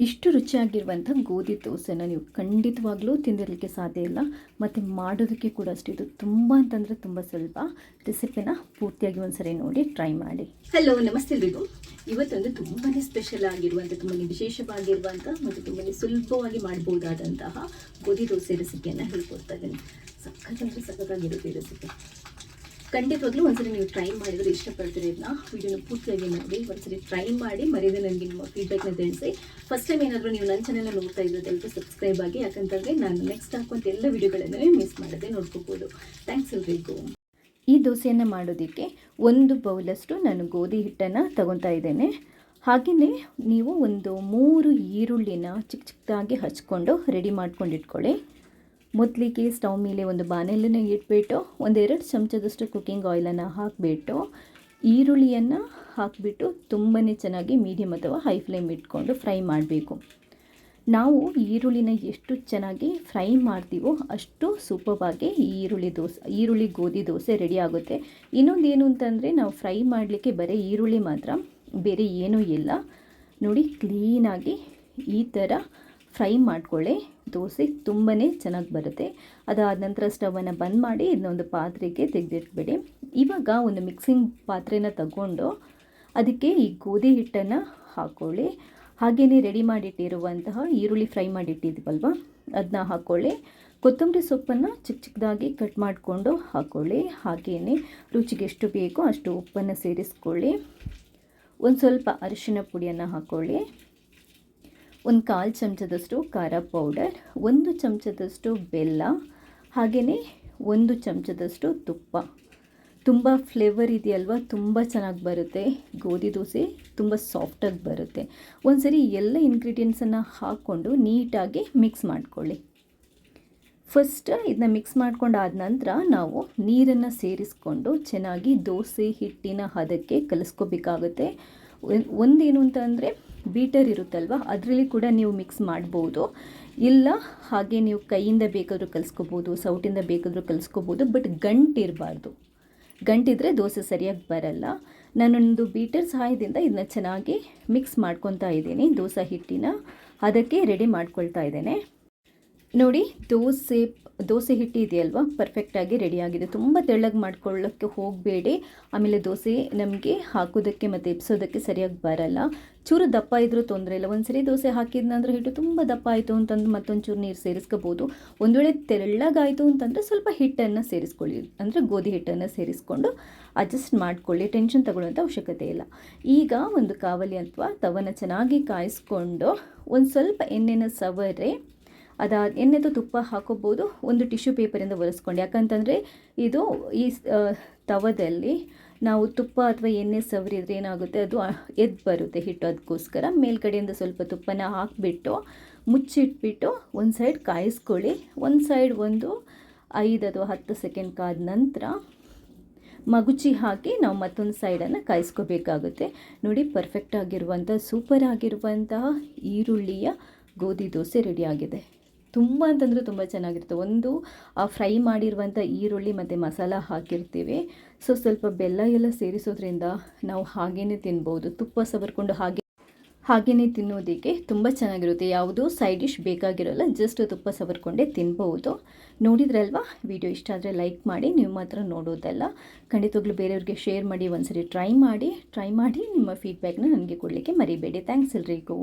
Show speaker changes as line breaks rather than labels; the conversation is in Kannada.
ಇಷ್ಟು ರುಚಿಯಾಗಿರುವಂಥ ಗೋಧಿ ದೋಸೆನ ನೀವು ಖಂಡಿತವಾಗ್ಲೂ ತಿಂದಿರಲಿಕ್ಕೆ ಸಾಧ್ಯ ಇಲ್ಲ. ಮತ್ತು ಮಾಡೋದಕ್ಕೆ ಕೂಡ ಅಷ್ಟೇ, ಇದು ತುಂಬ ಅಂತಂದರೆ ತುಂಬ ಸ್ವಲ್ಪ ರೆಸಿಪಿನ ಪೂರ್ತಿಯಾಗಿ ಒಂದ್ಸರಿ ನೋಡಿ, ಟ್ರೈ ಮಾಡಿ. ಹಲೋ ನಮಸ್ತೆ ಎಲ್ರಿಗೂ ಇವತ್ತೊಂದು ತುಂಬಾ ಸ್ಪೆಷಲ್ ಆಗಿರುವಂಥ ತುಂಬಾ ವಿಶೇಷವಾಗಿರುವಂಥ ಮತ್ತು ತುಂಬಾ ಸುಲಭವಾಗಿ ಮಾಡ್ಬೋದಾದಂತಹ ಗೋಧಿ ದೋಸೆ ರೆಸಿಪಿಯನ್ನು ಹೇಳ್ಕೊಡ್ತಾ ಇದ್ದೀನಿ. ಸಖತ್ತಂದ್ರೆ ಸಖತ್ತಾಗಿರುತ್ತೆ ಈ ರೆಸಿಪಿ ಖಂಡಿತವಾಗ್ಲೂ ಒಂದ್ಸರಿ ನೀವು ಟ್ರೈ ಮಾಡಿದ್ರೆ ಇಷ್ಟಪಡ್ತೀರಿ ಇದನ್ನ. ವಿಡಿಯೋನ ಪೂರ್ತಿಯಾಗಿ ನೋಡಿ, ಒಂದ್ಸರಿ ಟ್ರೈ ಮಾಡಿ ಮರೆಯದೆ ನನಗೆ ನಿಮ್ಮ ಫೀಡ್ಬ್ಯಾಕ್ನ ತಿಳಿಸಿ. ಫಸ್ಟ್ ಟೈಮ್ ಏನಾದರೂ ನೀವು ನನ್ನ ಚಾನೆಲ್ ನೋಡ್ತಾ ಇದ್ದರೆ ದಯವಿಟ್ಟು ಸಬ್ಸ್ಕ್ರೈಬ್ ಆಗಿ, ಯಾಕಂತಂದರೆ ನಾನು ನೆಕ್ಸ್ಟ್ ಹಾಕುವಂಥ ಎಲ್ಲ ವಿಡಿಯೋಗಳನ್ನೇ ಮಿಸ್ ಮಾಡದೆ ನೋಡ್ಕೋಬೋದು. ಥ್ಯಾಂಕ್ಸ್ ಎಲ್ರಿಗೂ. ಈ ದೋಸೆಯನ್ನು ಮಾಡೋದಕ್ಕೆ ಒಂದು ಬೌಲಷ್ಟು ನಾನು ಗೋಧಿ ಹಿಟ್ಟನ್ನು ತಗೊತಾ ಇದ್ದೇನೆ. ಹಾಗೆಯೇ ನೀವು ಒಂದು ಮೂರು ಈರುಳ್ಳಿನ ಚಿಕ್ಕ ಚಿಕ್ಕದಾಗಿ ಹಚ್ಕೊಂಡು ರೆಡಿ ಮಾಡ್ಕೊಂಡು ಇಟ್ಕೊಳ್ಳಿ ಮೊದಲಿಗೆ ಸ್ಟವ್ ಮೇಲೆ ಒಂದು ಬಾಣಲೆನ ಇಟ್ಬಿಟ್ಟು ಒಂದೆರಡು ಚಮಚದಷ್ಟು ಕುಕ್ಕಿಂಗ್ ಆಯಿಲನ್ನು ಹಾಕಿಬಿಟ್ಟು ಈರುಳ್ಳಿಯನ್ನು ಹಾಕಿಬಿಟ್ಟು ತುಂಬಾ ಚೆನ್ನಾಗಿ ಮೀಡಿಯಮ್ ಅಥವಾ ಹೈ ಫ್ಲೇಮ್ ಇಟ್ಕೊಂಡು ಫ್ರೈ ಮಾಡಬೇಕು. ನಾವು ಈರುಳ್ಳಿನ ಎಷ್ಟು ಚೆನ್ನಾಗಿ ಫ್ರೈ ಮಾಡ್ತೀವೋ ಅಷ್ಟು ಸೂಪವಾಗಿ ಈರುಳ್ಳಿ ದೋಸೆ, ಈರುಳ್ಳಿ ಗೋಧಿ ದೋಸೆ ರೆಡಿ ಆಗುತ್ತೆ. ಇನ್ನೊಂದು ಏನು ಅಂತಂದರೆ ನಾವು ಫ್ರೈ ಮಾಡಲಿಕ್ಕೆ ಬರೀ ಈರುಳ್ಳಿ ಮಾತ್ರ, ಬೇರೆ ಏನೂ ಇಲ್ಲ. ನೋಡಿ ಕ್ಲೀನಾಗಿ ಈ ಥರ ಫ್ರೈ ಮಾಡಿಕೊಳ್ಳಿ. ದೋಸೆ ತುಂಬಾ ಚೆನ್ನಾಗಿ ಬರುತ್ತೆ. ಅದಾದ ನಂತರ ಸ್ಟವನ್ನು ಬಂದ್ ಮಾಡಿ ಇದನ್ನೊಂದು ಪಾತ್ರೆಗೆ ತೆಗೆದಿಟ್ಬಿಡಿ. ಇವಾಗ ಒಂದು ಮಿಕ್ಸಿಂಗ್ ಪಾತ್ರೆನ ತಗೊಂಡು ಅದಕ್ಕೆ ಈ ಗೋಧಿ ಹಿಟ್ಟನ್ನು ಹಾಕ್ಕೊಳ್ಳಿ ಹಾಗೆಯೇ ರೆಡಿ ಮಾಡಿಟ್ಟಿರುವಂತಹ ಈರುಳ್ಳಿ ಫ್ರೈ ಮಾಡಿಟ್ಟಿದ್ದೀವಲ್ವ ಅದನ್ನ ಹಾಕ್ಕೊಳ್ಳಿ ಕೊತ್ತಂಬರಿ ಸೊಪ್ಪನ್ನು ಚಿಕ್ಕ ಚಿಕ್ಕದಾಗಿ ಕಟ್ ಮಾಡಿಕೊಂಡು ಹಾಕ್ಕೊಳ್ಳಿ ಹಾಗೆಯೇ ರುಚಿಗೆ ಎಷ್ಟು ಬೇಕೋ ಅಷ್ಟು ಉಪ್ಪನ್ನು ಸೇರಿಸ್ಕೊಳ್ಳಿ. ಒಂದು ಸ್ವಲ್ಪ ಅರಿಶಿನ ಪುಡಿಯನ್ನು ಹಾಕ್ಕೊಳ್ಳಿ ಒಂದು ಕಾಲು ಚಮಚದಷ್ಟು ಖಾರ ಪೌಡರ್, ಒಂದು ಚಮಚದಷ್ಟು ಬೆಲ್ಲ, ಹಾಗೆಯೇ ಒಂದು ಚಮಚದಷ್ಟು ತುಪ್ಪ. ತುಂಬ ಫ್ಲೇವರ್ ಇದೆಯಲ್ವ? ತುಂಬ ಚೆನ್ನಾಗಿ ಬರುತ್ತೆ. ಗೋಧಿ ದೋಸೆ ತುಂಬ ಸಾಫ್ಟಾಗಿ ಬರುತ್ತೆ. ಒಂದು ಸರಿ ಎಲ್ಲ ಇನ್ಗ್ರೀಡಿಯೆಂಟ್ಸನ್ನು ಹಾಕ್ಕೊಂಡು ನೀಟಾಗಿ ಮಿಕ್ಸ್ ಮಾಡ್ಕೊಳ್ಳಿ. ಫಸ್ಟ್ ಇದನ್ನ ಮಿಕ್ಸ್ ಮಾಡ್ಕೊಂಡಾದ ನಂತರ ನಾವು ನೀರನ್ನು ಸೇರಿಸ್ಕೊಂಡು ಚೆನ್ನಾಗಿ ದೋಸೆ ಹಿಟ್ಟಿನ ಹದಕ್ಕೆ ಕಲಿಸ್ಕೋಬೇಕಾಗುತ್ತೆ. ಒಂದೇನು ಅಂತ ಅಂದರೆ ಬೀಟರ್ ಇರುತ್ತಲ್ವ, ಅದರಲ್ಲಿ ಕೂಡ ನೀವು ಮಿಕ್ಸ್ ಮಾಡ್ಬೋದು. ಇಲ್ಲ, ಹಾಗೆ ನೀವು ಕೈಯಿಂದ ಬೇಕಾದರೂ ಕಲಿಸ್ಕೋಬೋದು, ಸೌಟಿಂದ ಬೇಕಾದರೂ ಕಲಿಸ್ಕೋಬೋದು ಬಟ್ ಗಂಟಿರಬಾರ್ದು ಗಂಟಿದ್ರೆ ದೋಸೆ ಸರಿಯಾಗಿ ಬರಲ್ಲ. ನಾನೊಂದು ಬೀಟರ್ ಸಹಾಯದಿಂದ ಇದನ್ನ ಚೆನ್ನಾಗಿ ಮಿಕ್ಸ್ ಮಾಡ್ಕೊತಾ ಇದ್ದೀನಿ, ದೋಸೆ ಹಿಟ್ಟಿನ. ಅದಕ್ಕೆ ರೆಡಿ ಮಾಡ್ಕೊಳ್ತಾ ಇದ್ದೇನೆ. ನೋಡಿ, ದೋಸೆ ದೋಸೆ ಹಿಟ್ಟು ಇದೆಯಲ್ವಾ? ಪರ್ಫೆಕ್ಟಾಗಿ ರೆಡಿಯಾಗಿದೆ ತುಂಬ ತೆಳ್ಳಗೆ ಮಾಡ್ಕೊಳ್ಳೋಕ್ಕೆ ಹೋಗಬೇಡಿ. ಆಮೇಲೆ ದೋಸೆ ನಮಗೆ ಹಾಕೋದಕ್ಕೆ ಮತ್ತು ಎಬ್ಸೋದಕ್ಕೆ ಸರಿಯಾಗಿ ಬರಲ್ಲ. ಚೂರು ದಪ್ಪ ಇದ್ದರೂ ತೊಂದರೆ ಇಲ್ಲ. ಒಂದು ಸರಿ ದೋಸೆ ಹಾಕಿದ್ನಂದ್ರೆ ಹಿಟ್ಟು ತುಂಬ ದಪ್ಪ ಆಯಿತು ಅಂತಂದು ಮತ್ತೊಂದು ಚೂರು ನೀರು ಸೇರಿಸ್ಕೋಬೋದು. ಒಂದು ವೇಳೆ ತೆಳ್ಳಗಾಯಿತು ಅಂತಂದರೆ ಸ್ವಲ್ಪ ಹಿಟ್ಟನ್ನು ಸೇರಿಸ್ಕೊಳ್ಳಿ. ಅಂದರೆ ಗೋಧಿ ಹಿಟ್ಟನ್ನು ಸೇರಿಸ್ಕೊಂಡು ಅಡ್ಜಸ್ಟ್ ಮಾಡ್ಕೊಳ್ಳಿ. ಟೆನ್ಷನ್ ತಗೊಳ್ಳುವಂಥ ಅವಶ್ಯಕತೆ ಇಲ್ಲ. ಈಗ ಒಂದು ಕಾವಲಿ ಅಥವಾ ತವನ ಚೆನ್ನಾಗಿ ಕಾಯಿಸ್ಕೊಂಡು ಒಂದು ಸ್ವಲ್ಪ ಎಣ್ಣೆನ ಸವರೆ ಅದಾದ ಎಣ್ಣೆದು ತುಪ್ಪ ಹಾಕೋಬೋದು, ಒಂದು ಟಿಶ್ಯೂ ಪೇಪರಿಂದ ಒರೆಸ್ಕೊಂಡು ಯಾಕಂತಂದರೆ ಇದು ಈ ತವದಲ್ಲಿ ನಾವು ತುಪ್ಪ ಅಥವಾ ಎಣ್ಣೆ ಸವರಿದ್ರೆ ಏನಾಗುತ್ತೆ, ಅದು ಎದ್ದು ಬರುತ್ತೆ ಹಿಟ್ಟು ಅದಕ್ಕೋಸ್ಕರ ಮೇಲ್ಗಡೆಯಿಂದ ಸ್ವಲ್ಪ ತುಪ್ಪನ ಹಾಕಿಬಿಟ್ಟು ಮುಚ್ಚಿಟ್ಬಿಟ್ಟು ಒಂದು ಸೈಡ್ ಕಾಯಿಸ್ಕೊಳ್ಳಿ. ಒಂದು ಸೈಡ್ ಒಂದು ಐದು ಅಥವಾ ಹತ್ತು ಸೆಕೆಂಡ್ ಕಾದ ನಂತರ ಮಗುಚಿ ಹಾಕಿ ನಾವು ಮತ್ತೊಂದು ಸೈಡನ್ನು ಕಾಯಿಸ್ಕೋಬೇಕಾಗುತ್ತೆ. ನೋಡಿ, ಪರ್ಫೆಕ್ಟ್ ಆಗಿರುವಂಥ ಸೂಪರ್ ಆಗಿರುವಂತಹ ಈರುಳ್ಳಿಯ ಗೋಧಿ ದೋಸೆ ರೆಡಿಯಾಗಿದೆ ತುಂಬ ಅಂತಂದರೆ ತುಂಬ ಚೆನ್ನಾಗಿರುತ್ತೆ. ಒಂದು ಫ್ರೈ ಮಾಡಿರುವಂಥ ಈರುಳ್ಳಿ ಮತ್ತು ಮಸಾಲ ಹಾಕಿರ್ತೀವಿ. ಸೊ ಸ್ವಲ್ಪ ಬೆಲ್ಲ ಎಲ್ಲ ಸೇರಿಸೋದ್ರಿಂದ ನಾವು ಹಾಗೇ ತಿನ್ಬೋದು. ತುಪ್ಪ ಸವರ್ಕೊಂಡು ಹಾಗೆ ಹಾಗೇ ತಿನ್ನೋದಕ್ಕೆ ತುಂಬ ಚೆನ್ನಾಗಿರುತ್ತೆ. ಯಾವುದು ಸೈಡ್ ಡಿಶ್ ಬೇಕಾಗಿರೋಲ್ಲ ಜಸ್ಟ್ ತುಪ್ಪ ಸವರ್ಕೊಂಡೇ ತಿನ್ಬೋದು. ನೋಡಿದ್ರಲ್ವಾ? ವಿಡಿಯೋ ಇಷ್ಟ ಆದರೆ ಲೈಕ್ ಮಾಡಿ, ನೀವು ಮಾತ್ರ ನೋಡೋದಲ್ಲ. ಖಂಡಿತವಾಗ್ಲೂ ಬೇರೆಯವ್ರಿಗೆ ಶೇರ್ ಮಾಡಿ, ಒಂದ್ಸರಿ ಟ್ರೈ ಮಾಡಿ ಟ್ರೈ ಮಾಡಿ ನಿಮ್ಮ ಫೀಡ್ಬ್ಯಾಕ್ನ ನನಗೆ ಕೊಡಲಿಕ್ಕೆ ಮರಿಬೇಡಿ. ಥ್ಯಾಂಕ್ಸ್ ಎಲ್ರಿಗೂ.